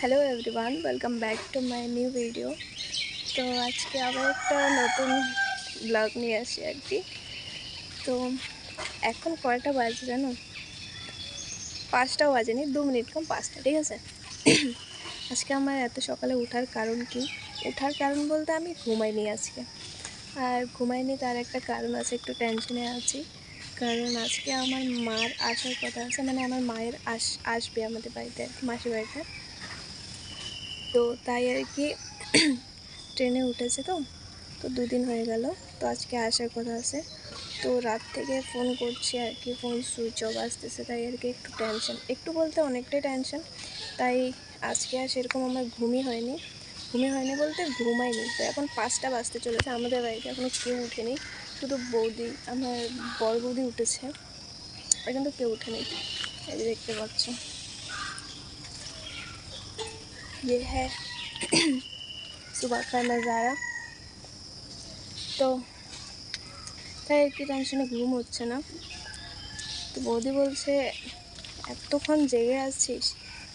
Hello everyone welcome back to my new video তো আজকে আবার একটা নতুন ব্লগ নিয়ে আসি আর কি। তো এখন কয়টা বাজে জানো? পাঁচটাও বাজেনি, দু মিনিট কম পাঁচটা, ঠিক আছে? আজকে আমার এত সকালে ওঠার কারণ কি? ওঠার কারণ বলতে আমি ঘুমাইনি আজকে। আর ঘুমাইনি তার একটা কারণ আছে, একটু টেনশনে আছি। কারণ আজকে আমার মার আসার কথা আছে মানে আমার মায়ের আস, আসবে আমাদের বাড়িতে মাসির বাড়িতে। তো তাই আর কি ট্রেনে উঠেছে তো তো দুদিন হয়ে গেল, তো আজকে আসার কথা আছে। তো রাত থেকে ফোন করছি আর কি ফোন সুইচ অফ আসতেছে, তাই আর কি একটু টেনশন একটু বলতে অনেকটাই টেনশন তাই আজকে আর সেরকম আমার ঘুমই হয়নি। ঘুমই হয়নি বলতে ঘুমাইনি, তো এখন পাঁচটা বাজতে চলেছে আমাদের বাড়িতে এখনও কেউ উঠেনি শুধু বৌদি, আমার বড় বৌদি উঠেছে, আর কিন্তু কেউ উঠেনি এই দেখতে পাচ্ছ। ये है सुबह का नज़ारा তো তাই আর কি টেনশনে ঘুম হচ্ছে না তো বৌদি বলছে এতক্ষণ জেগে আছিস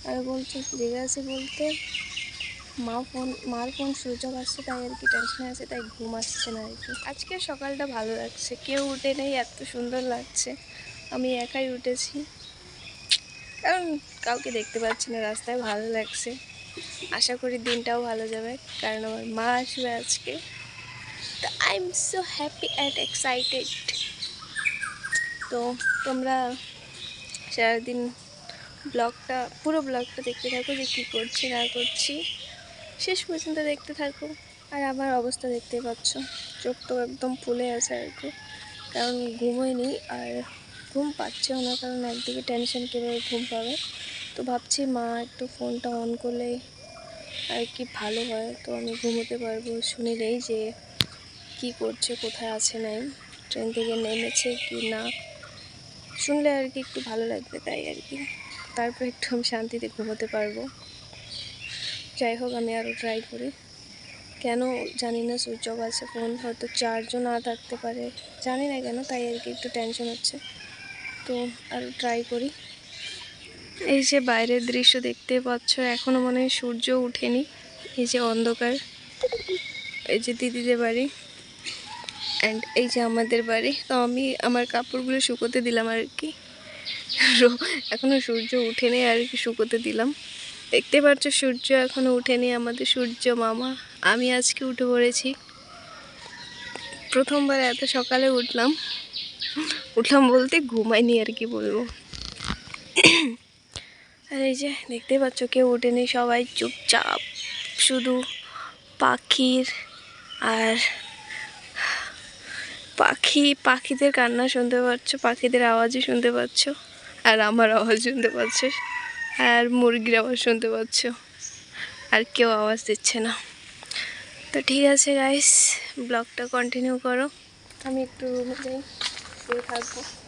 আর বলছে জেগে আছি বলতে মা ফোন মার ফোন সুইচ অফ আসছে তাই আর কি টেনশনে আছে তাই ঘুম আসছে না আর কি আজকে সকালটা ভালো লাগছে কেউ উঠে নেই এত সুন্দর লাগছে আমি একাই উঠেছি কারণ কাউকে দেখতে পাচ্ছি না রাস্তায় ভালো লাগছে আশা করি দিনটাও ভালো যাবে, কারণ আমার মা আসবে আজকে। তো I am so happy and excited তো তোমরা সারাদিন ব্লগটা, পুরো ব্লগটা দেখতে থাকো যে কী করছি, না করছি। শেষ পর্যন্ত দেখতে থাকো। আর আমার অবস্থা দেখতে পাচ্ছ। চোখ তো একদম ফুলে আছে আর কি। কারণ ঘুমোয়নি আর ঘুম পাচ্ছেও না, কারণ একদিকে টেনশন কীভাবে ঘুম পাবে। তো ভাবছি, মা, একটু ফোনটা অন করলে আর কি ভালো হয়? তো আমি ঘুমোতে পারব। শুনিলেই যে কি করছে, কোথায় আছে, নাই, ট্রেন থেকে নেমেছে কি না, শুনলে আর কি একটু ভালো লাগবে তাই আর কি। তারপর একটু আমি শান্তিতে ঘুমোতে পারব। যাই হোক, আমি আরও ট্রাই করি। কেন জানি না, সুইচ অফ আছে, ফোন হয়তো চার্জও না থাকতে পারে। জানি না কেন, তাই আর কি একটু টেনশন হচ্ছে। তো আরও ট্রাই করি। এই যে বাইরের দৃশ্য দেখতে পাচ্ছ এখনও মনে হয় সূর্য উঠেনি এই যে অন্ধকার। এই যে দিদিদের বাড়ি। অ্যান্ড এই যে আমাদের বাড়ি। তো আমি আমার কাপড়গুলো শুকোতে দিলাম আর কি। এখনও সূর্য উঠেনি আর কি শুকোতে দিলাম। দেখতে পাচ্ছ, সূর্য এখনও উঠেনি আমাদের সূর্য মামা। আমি আজকে উঠে পড়েছি। প্রথমবার এত সকালে উঠলাম। উঠলাম বলতে ঘুমাইনি আর কি বলব। আর এই যে দেখতে পাচ্ছ, কেউ ওঠেনি, সবাই চুপচাপ। শুধু পাখির আর পাখি, পাখিদের কান্না শুনতে পাচ্ছ, পাখিদের আওয়াজই শুনতে পাচ্ছ, আর আমার আওয়াজ শুনতে পাচ্ছ, আর মুরগির আওয়াজ শুনতে পাচ্ছ, আর কেউ আওয়াজ দিচ্ছে না। তো ঠিক আছে গাইস ব্লগটা কন্টিনিউ করো। আমি একটু রুমে যাই থাকব।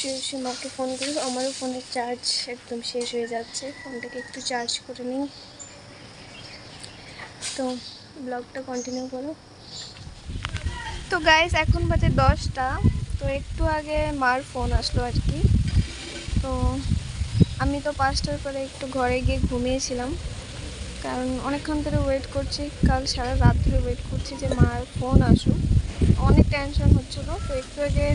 শুয়ে মাকে ফোন করি আমারও ফোনের চার্জ একদম শেষ হয়ে যাচ্ছে। ফোনটাকে একটু চার্জ করে নিই তো ব্লগটা কন্টিনিউ করো। তো গাইস এখন বাজে দশটা। তো একটু আগে মার ফোন আসলো আর কি। তো আমি তো পাঁচটার পরে একটু ঘরে গিয়ে ঘুমিয়েছিলাম। কারণ অনেকক্ষণ ধরে ওয়েট করছি, কাল সারা রাত ধরে ওয়েট করছি যে মার ফোন আসুক। অনেক টেনশন হচ্ছিল। তো একটু আগে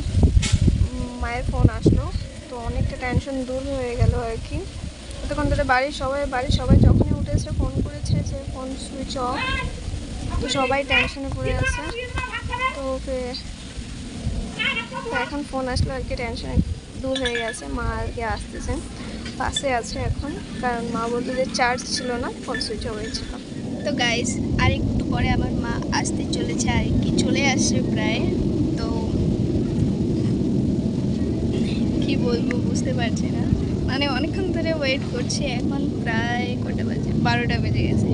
মায়ের ফোন আসলো, তো অনেকটা টেনশন দূর হয়ে গেল আর কি। এতক্ষণ ধরে বাড়ির সবাই বাড়ির সবাই যখনই উঠেছে ফোন করেছে যে ফোন সুইচ অফ তো সবাই টেনশনে পড়ে আছে। তো এখন ফোন আসলো আর কি টেনশন দূর হয়ে গেছে, মা আর কি আসতেছে। পাশে আছে এখন, কারণ মা বলতো যে চার্জ ছিল না ফোন সুইচ অফ হয়েছিল। তো গাইস আর একটু পরে আমার মা আসতে চলেছে, আর কি, চলে আসছে প্রায় তো কি বলব বুঝতে পারছি না। মানে অনেকক্ষণ ধরে ওয়েট করছি, এখন প্রায় কটা বাজে, বারোটা বেজে গেছে।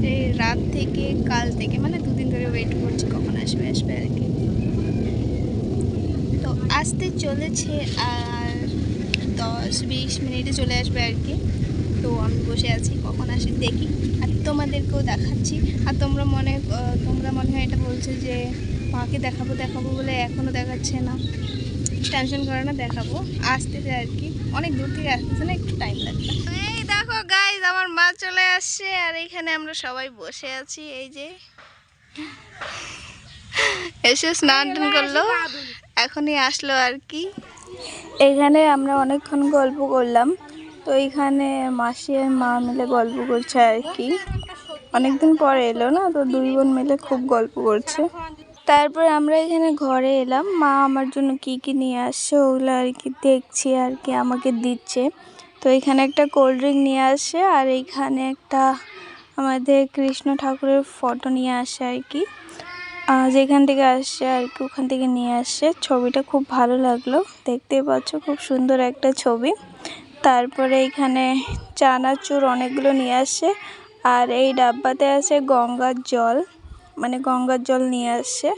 সেই রাত থেকে, কাল থেকে মানে দুদিন ধরে ওয়েট করছি কখন আসবে আসবে আর কি। তো আসতে চলেছে আর দশ বিশ মিনিটে চলে আসবে আর কি। তো আমি বসে আছি, কখন আসে দেখি। আর তোমাদেরকেও দেখাচ্ছি। আর তোমরা মনে তোমরা মনে হয় এটা বলছো যে, মাকে দেখাবো দেখাবো বলে এখনও দেখাচ্ছে না। টেনশন করে না, দেখাবো। আসতেছে আর কি। অনেক দূর থেকে আসতেছে না, একটু টাইম লাগবে। এই দেখো গাইজ আমার মা চলে আসছে, আর এখানে আমরা সবাই বসে আছি, এই যে। এসে স্নান টান করল, এখনই আসলো আর কি। এখানে আমরা অনেকক্ষণ গল্প করলাম, তো এখানে মাসি আর মা মিলে গল্প করছে আর কি। অনেকদিন পরে এলো না, তো দুই বোন মিলে খুব গল্প করছে। তারপর আমরা এখানে ঘরে এলাম। মা আমার জন্য কি কি নিয়ে আসছে ওগুলো আর কি দেখছি আর কি আমাকে দিচ্ছে। তো এখানে একটা কোল্ড ড্রিঙ্ক নিয়ে আসছে আর এইখানে একটা আমাদের কৃষ্ণ ঠাকুরের ফটো নিয়ে আসে আর কি। যেখান থেকে আসছে আর কি ওখান থেকে নিয়ে আসছে। ছবিটা খুব ভালো লাগল। দেখতেই পাচ্ছ খুব সুন্দর একটা ছবি। তারপরে এখানে চানাচুর অনেকগুলো নিয়ে আসছে আর এই ডাব্বাতে আছে গঙ্গার জল। মানে গঙ্গার জল নিয়ে আসছে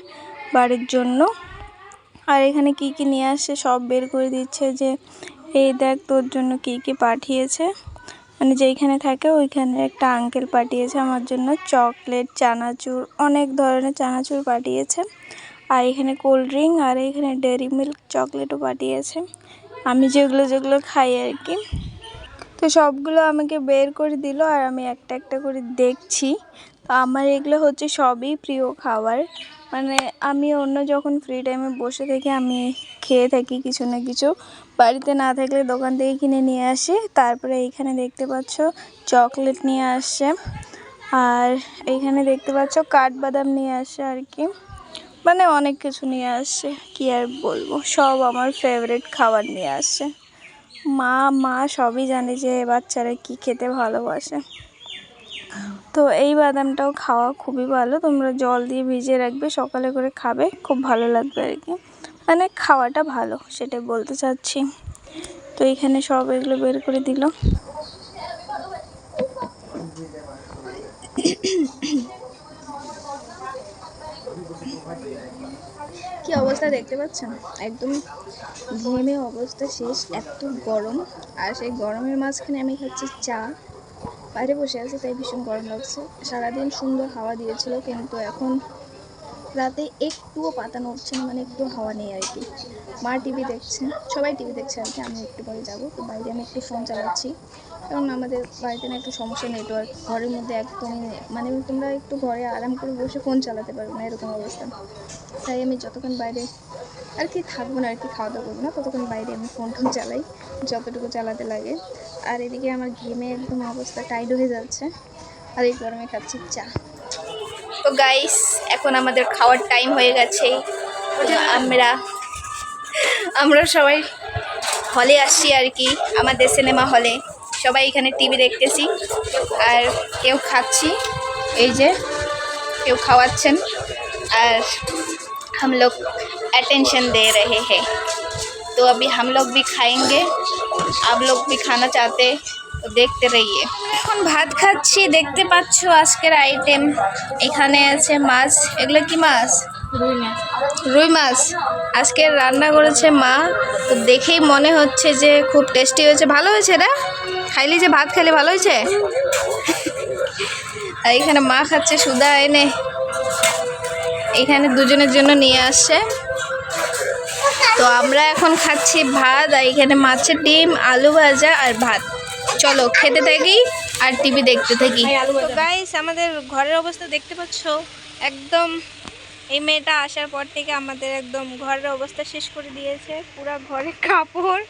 বাড়ির জন্য। আর এখানে কি কি নিয়ে আসছে সব বের করে দিচ্ছে যে, এই দেখ তোর জন্য কি কি পাঠিয়েছে। মানে যেইখানে থাকে ওইখানে একটা আঙ্কেল পাঠিয়েছে, আমার জন্য চকলেট চানাচুর, অনেক ধরনের চানাচুর পাঠিয়েছে। আর এখানে কোল্ড ড্রিঙ্ক আর এখানে ডেয়ারি মিল্ক চকলেটও পাঠিয়েছে। আমি যেগুলো যেগুলো খাই আর কি। তো সবগুলো আমাকে বের করে দিল আর আমি একটা একটা করে দেখছি। আমার এগুলো হচ্ছে সবই প্রিয় খাবার। মানে আমি অন্য যখন ফ্রি টাইমে বসে থেকে আমি খেয়ে থাকি কিছু না কিছু, বাড়িতে না থাকলে দোকান থেকে কিনে নিয়ে আসি। তারপরে এইখানে দেখতে পাচ্ছ চকলেট নিয়ে আসছে আর এইখানে দেখতে পাচ্ছ কাঠবাদাম নিয়ে আসছে আর কি। মানে অনেক কিছু নিয়ে আসছে কি আর বলব? সব আমার ফেভারিট খাবার নিয়ে আসছে মা মা সবই জানে যে বাচ্চারা কি খেতে ভালোবাসে। তো এই বাদামটাও খাওয়া খুবই ভালো। তোমরা জল দিয়ে ভিজিয়ে রাখবে, সকালে করে খাবে, খুব ভালো লাগবে আর কি। মানে খাওয়াটা ভালো, সেটাই বলতে চাচ্ছি। তো এখানে সব এগুলো বের করে দিল। কি অবস্থা দেখতে পাচ্ছেন একদম ঘেমে অবস্থা শেষ, এত গরম। আর সেই গরমের মাঝখানে আমি খাচ্ছি চা। বাইরে বসে আছি, তাই ভীষণ গরম লাগছে। সারাদিন সুন্দর হাওয়া দিয়েছিল, কিন্তু এখন রাতে একটুও পাতা নড়ছে না মানে একটু হাওয়া নেই আর কি। মা টিভি দেখছে, সবাই টিভি দেখছে আর কি, আমি একটু পরে যাব। তো বাইরে আমি একটু ফোন চালাচ্ছি, কারণ আমাদের বাড়িতে না একটু সমস্যা নেটওয়ার্ক ঘরের মধ্যে একদমই মানে তোমরা একটু ঘরে আরাম করে বসে ফোন চালাতে পারবে না, এরকম অবস্থা। তাই আমি যতক্ষণ বাইরে আর কি থাকবো না আর কি খাওয়া দাওয়া করবো না ততক্ষণ বাইরে আমি ফোন টোন চালাই যতটুকু চালাতে লাগে আর এদিকে আমার ঘেমে একদম অবস্থা টাইট হয়ে যাচ্ছে আর এই গরমে খাচ্ছি চা তো গাইস এখন আমাদের খাওয়ার টাইম হয়ে গেছে তো আমরা আমরা সবাই হলে আসছি আর কি আমাদের সিনেমা হলে সবাই এখানে টিভি দেখতেছি আর কেউ খাচ্ছি এই যে কেউ খাওয়াচ্ছেন আর हम लोग अटेंशन दे रहे हैं तो अभी हम लोग भी खाएंगे आप लोग भी खाना चाहते তো দেখতে রইয়ে এখন ভাত খাচ্ছি দেখতে পাচ্ছ আজকের আইটেম এখানে আছে মাছ এগুলো কি মাছ রুই মাছ রুই মাছ আজকে রান্না করেছে মা তো দেখেই মনে হচ্ছে যে খুব টেস্টি হয়েছে ভালো হয়েছে না খাইলি যে ভাত খেলে ভালো হয়েছে আর এখানে মা খাচ্ছে সুদা এনে এখানে দুজনের জন্য নিয়ে আসছে তো আমরা এখন খাচ্ছি ভাত আর এখানে মাছের ডিম আলু ভাজা আর ভাত। চলো খেতে থাকি আর টিভি দেখতে থাকি। গাইস আমাদের ঘরের অবস্থা দেখতে পাচ্ছ? একদম এই মেয়েটা আসার পর থেকে আমাদের একদম ঘরের অবস্থা শেষ করে দিয়েছে। পুরো ঘরে কাপড়।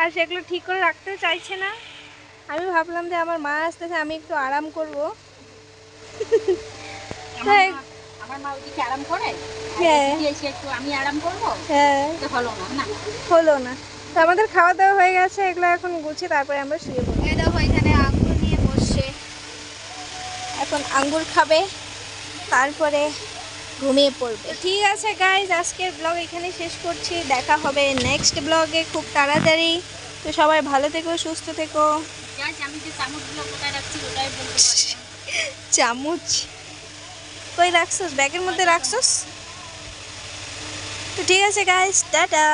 আর সেগুলো ঠিক করে রাখতে চাইছে না। আমি ভাবলাম যে আমার মা আসতেছে আমি একটু আরাম করব। মা- ওদিকে আরাম করে? হ্যাঁ। এসে একটু আমি আরাম করব? হ্যাঁ। হলো না না? হলো না। তো আমাদের খাওয়া দাওয়া হয়ে গেছে এগুলো এখন গুছিয়ে তারপরে আমরা শুয়ে এই দেখো এখানে আঙ্গুর নিয়ে বসছে। এখন আঙ্গুর খাবে তারপরে ঘুমিয়ে পড়বে। ঠিক আছে গাইজ আজকের ব্লগ এখানে শেষ করছি। দেখা হবে নেক্সট ব্লগে খুব তাড়াতাড়ি। তো সবাই ভালো থেকো সুস্থ থেকো। চামচ? কই রাখছস? ব্যাগের মধ্যে রাখছস? তো ঠিক আছে গাইস টাটা।